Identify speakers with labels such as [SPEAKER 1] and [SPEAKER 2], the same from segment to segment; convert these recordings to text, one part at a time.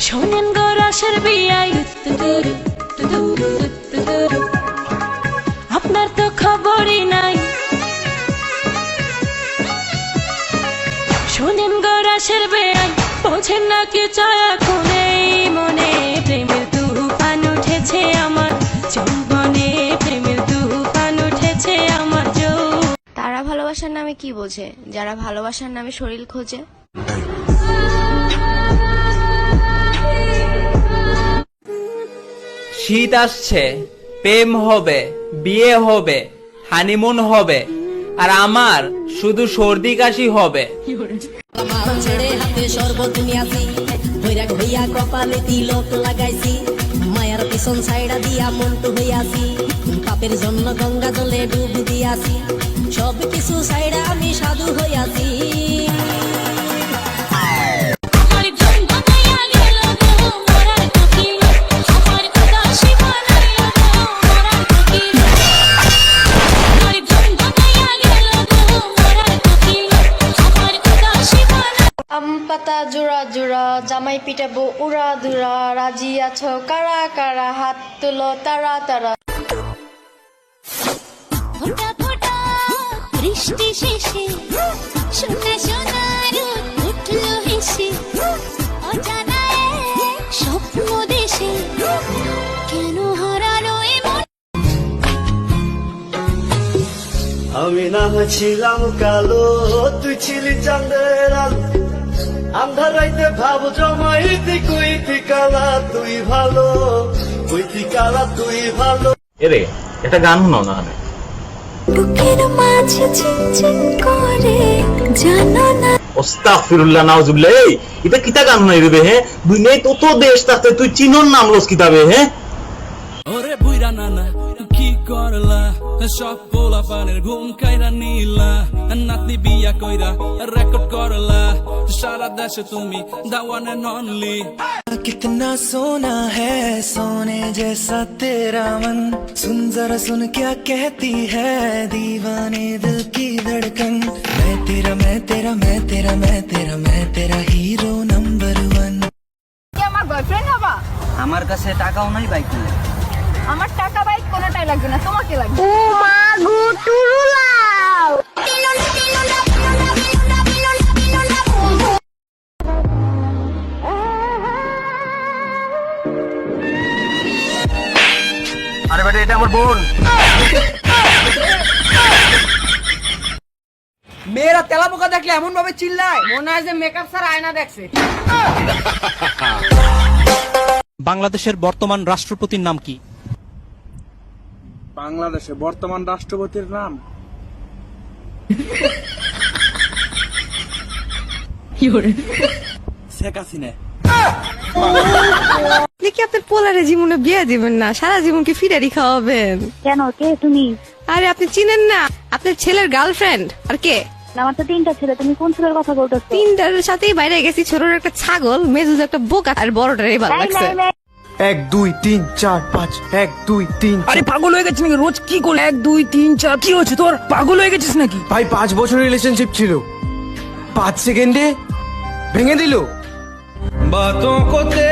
[SPEAKER 1] শোনেন গো রসের। আপনার তো খবরই নাই। শোনেন গো রসের বেয়াই বোঝেন না কি চায় এখন মনে, প্রেমের তুফান উঠেছে আমার যৌবনে প্রেমের তুফান উঠেছে আমার যৌ
[SPEAKER 2] তারা ভালোবাসার নামে কি বোঝে? যারা ভালোবাসার নামে শরীর খোঁজে?
[SPEAKER 3] শীত আসছে, প্রেম হবে, বিয়ে হবে, হানিমুন হবে, আর আমার শুধু সর্দি কাশি হবে।
[SPEAKER 4] ছেড়ে হাতে শরবত নিয়াছি ভৈরাগ হইয়া তিলক লাগাইছি, মায়ার পিছন সাইডা দিয়া মন্টু হইয়াছি, পাপের জন্য গঙ্গা জলে ডুব দিয়াছি সব কিছু সাইডা আমি সাধু হইয়াছি।
[SPEAKER 5] জোড়া জামাই পিটাবো উড়া দুরা রাজি আছো? কারা কারা? হাত তুলো তারা তারা।
[SPEAKER 1] ফোটা ফোটা বৃষ্টি শেষে সোনা সোনার উঠল হেসে। অজানা এক স্বপ্ন দেশে কেন হারালো
[SPEAKER 6] আমি না ছিলাম কালো তুই ছিলি চাঁদের আলো। আন্ধার রাইতে ভাব জমাইতি কইতি কালা তুই ভালো কইতি কালা তুই ভালো।
[SPEAKER 7] এরে একটা গান শোনাও না
[SPEAKER 1] বুকের মাঝে চিনচিন করে জানো না।
[SPEAKER 7] ওস্তাগফিরুল্লাহ নাউজুবিল্লাহ। এই এটা কিতা গান শোনাই রে হে? দুনিয়ায় তত দেশ থাকতে তুই চিনন নাম লস কিতাবে হে?
[SPEAKER 8] ওরে বুইরা নানা কি করলা? সব পোলা পানের ঘুম কাইরা নিলা। নাতনি বিয়া কইরা রেকর্ড সারা দেশে তুমি দাওয়ানে ননলি
[SPEAKER 6] कितना सोना है सोने जैसा तेरा मन सुन जरा सुन क्या कहती है दीवाने दिल की धड़कन मैं तेरा मैं तेरा मैं तेरा मैं तेरा मैं तेरा हीरो नंबर वन
[SPEAKER 5] আমার বয়ফ্রেন্ড হবা
[SPEAKER 3] আমার কাছে টাকাও নাই বাইক নেই
[SPEAKER 5] আমার টাকা বাইক কোনোটাই লাগবে না তোমাকে লাগবে
[SPEAKER 7] আরে বেটা এটা আমার বোন।
[SPEAKER 3] মেয়েরা তেলা পোকা দেখলে এমন ভাবে চিল্লায়। মনে হয় যে মেকআপ ছাড়া আয়না দেখছে।
[SPEAKER 9] বাংলাদেশের বর্তমান রাষ্ট্রপতির নাম কি?
[SPEAKER 8] বাংলাদেশে বর্তমান রাষ্ট্রপতির নাম? শেখ হাসিনা।
[SPEAKER 5] কি আপনার পোলারে জীবনে বিয়ে দিবেন না সারা জীবন কি ফিরারি খাওয়াবেন?
[SPEAKER 10] কেন? কে তুমি?
[SPEAKER 5] আরে আপনি চিনেন না। আপনার ছেলের গার্লফ্রেন্ড আর কে?
[SPEAKER 10] আমার তো তিনটা ছেলে তুমি কোন ছেলের কথা
[SPEAKER 5] তিনটার সাথেই বাইরে গেছি একটা ছাগল মেজুজ একটা বোকা আর বড়টারই
[SPEAKER 10] ভালো
[SPEAKER 5] লাগছে
[SPEAKER 6] এক দুই তিন চার পাঁচ এক দুই তিন
[SPEAKER 9] আরে পাগল হয়ে গেছিস নাকি? রোজ কি করে এক দুই তিন চার কি হচ্ছে তোর? পাগল হয়ে গেছিস নাকি?
[SPEAKER 6] ভাই পাঁচ বছর রিলেশনশিপ ছিল। পাঁচ সেকেন্ডে ভেঙে দিল। বাতো কোতে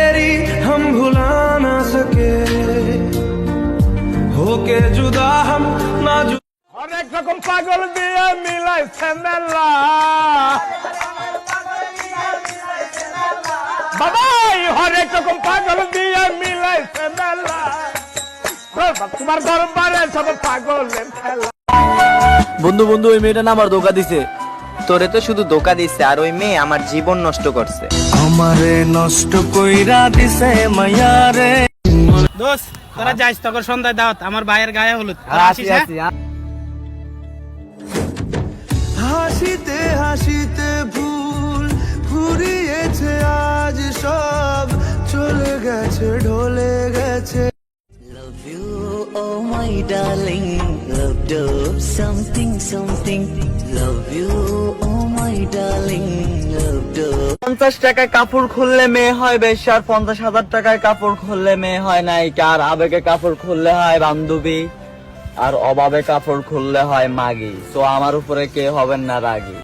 [SPEAKER 6] होके जुदा हम ना जु অনেক রকম পাগল দিয়ে মিলাইছে মেলা বাবাই হরেক রকম পাগল দিয়ে মিলাইছে মেলা তোমার দরবারে সব পাগলের খেলা
[SPEAKER 3] বন্ধু বন্ধু ওই মেয়েটা না আমার ধোকা দিছে তোরে তো শুধু ধোকা দিছে আর ওই মেয়ে আমার জীবন নষ্ট করছে
[SPEAKER 6] আমারে নষ্ট কইরা দিছে মায়ারে
[SPEAKER 9] দোস্ত তোরা যাইস তখন সন্ধ্যায় দাওয়াত। আমার ভাইয়ের গায়ে হলুদ।
[SPEAKER 3] হ্যাঁ?
[SPEAKER 6] হাসিতে হাসিতে ভুল ঘুরিয়েছে আজ সব চলে গেছে ঢলে গেছে।
[SPEAKER 4] Love you oh my darling love do something something love you oh my darling
[SPEAKER 3] পঞ্চাশ টাকায় কাপড় খুললে মেয়ে হয় বেশি, আর পঞ্চাশ হাজার টাকায় কাপড় খুললে মেয়ে হয় নায়িকা আর আবেগে কাপড় খুললে হয় বান্ধবী, আর অভাবে কাপড় খুললে হয় মাগি। তো আমার উপরে কে হবেন না রাগী?